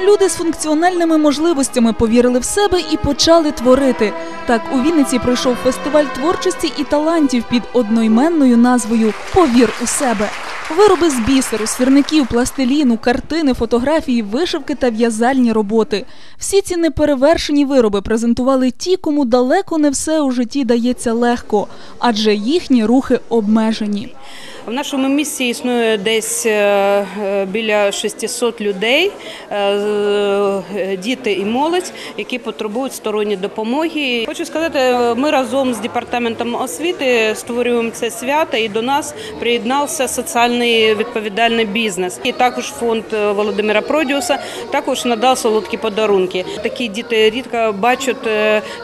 Люди з функціональними можливостями повірили в себе і почали творити. Так у Вінниці пройшов фестиваль творчості і талантів під одноіменною назвою Повір у себе. Вироби з бісеру, сірників, пластиліну, картини, фотографії, вишивки та в'язальні роботи. Всі ці неперевершені вироби презентували ті, кому далеко не все у житті дається легко, адже їхні рухи обмежені. В нашому місті існує десь е, е, біля 600 людей, е, діти і молодь, які потребують сторонньої допомоги. Хочу сказати, ми разом з департаментом освіти створюємо це свято, і до нас приєднався соціальний відповідальний бізнес. І також фонд Володимира Продіуса також надав солодкі подарунки. Такі діти рідко бачать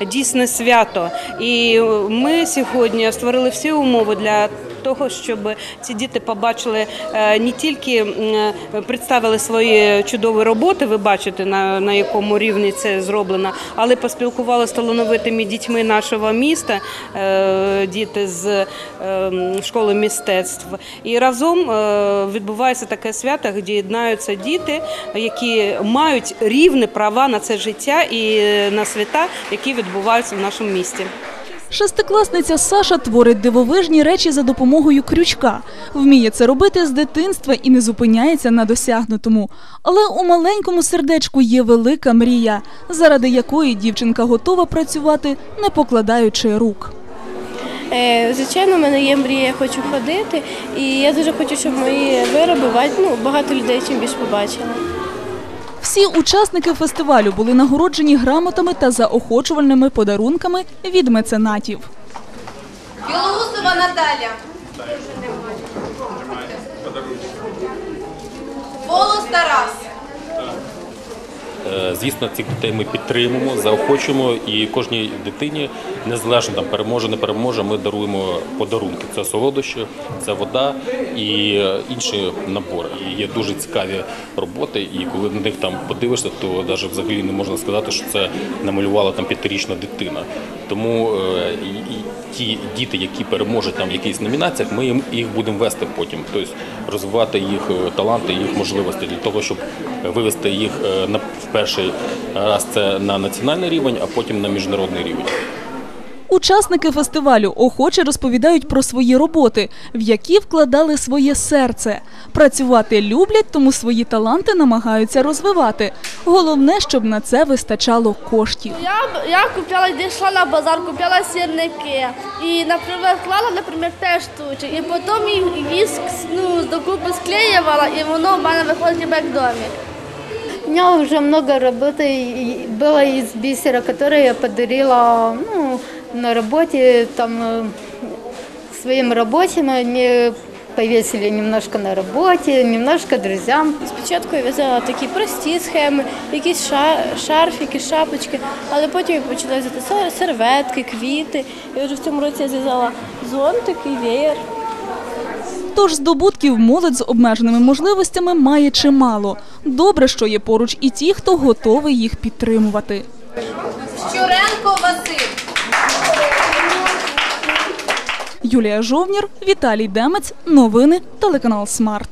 дійсне свято. І ми сьогодні створили всі умови для того, щоб ці діти побачили е, не тільки е, представили свої чудові роботи, ви бачите на, на якому рівні це зроблено, але поспілкувалися з талановитими дітьми нашого міста, е, діти з школи мистецтв. І разом відбувається таке свято, де єднаються діти, які мають рівні права на це життя і на свята, які відбуваються в нашому місті. Шестикласниця Саша творить дивовижні речі за допомогою крючка. Вміє це робити з дитинства і не зупиняється на досягнутому. Але у маленькому сердечку є велика мрія, заради якої дівчинка готова працювати, не покладаючи рук. Е, Звичайно, в мене є мрія, я хочу ходити, і я дуже хочу, щоб мої вироби ну, багато людей чим більше побачили. Всі учасники фестивалю були нагороджені грамотами та заохочувальними подарунками від меценатів. Білоусова Наталя. Волос Тарас. Е, Звісно, цих дітей ми підтримуємо, заохочуємо і кожній дитині, незалежно там переможе, не переможе, ми даруємо подарунки. Це солодощі, це вода і е, інші набори. І є дуже цікаві роботи. І коли на них там подивишся, то навіть взагалі не можна сказати, що це намалювала там п'ятирічна дитина. Тому е, і, ті діти, які переможуть там в якихось номінаціях, ми їм їх будемо вести потім, тобто розвивати їх таланти, їх можливості для того, щоб вивести їх на в перший раз це на національний рівень, а потім на міжнародний рівень. Учасники фестивалю охоче розповідають про свої роботи, в які вкладали своє серце. Працювати люблять, тому свої таланти намагаються розвивати. Головне, щоб на це вистачало коштів. Я, я купляла, йшла на базар, купляла сірники. І, наприклад, клала, наприклад, теж штучок. І потім їх, їх ну, докупи склеювала, і воно в мене виходить як домик. У меня уже много работы и- было из бисера, которые я подарила ну, на работе там э, своим рабочим. Они повесили немножко на работе, немножко друзьям. Спочатку я в'язала такі прості схеми, якісь ша- шарфики, шапочки, але потім я почала в'язати сер- серветки, квіти. І вже в цьому році я зв'язала зонтик і веєр. Тож здобутків молодь з обмеженими можливостями має чимало. Добре, що є поруч і ті, хто готовий їх підтримувати. Щуренко Василь. Юлія Жовнір, Віталій Демець. Новини телеканал Смарт.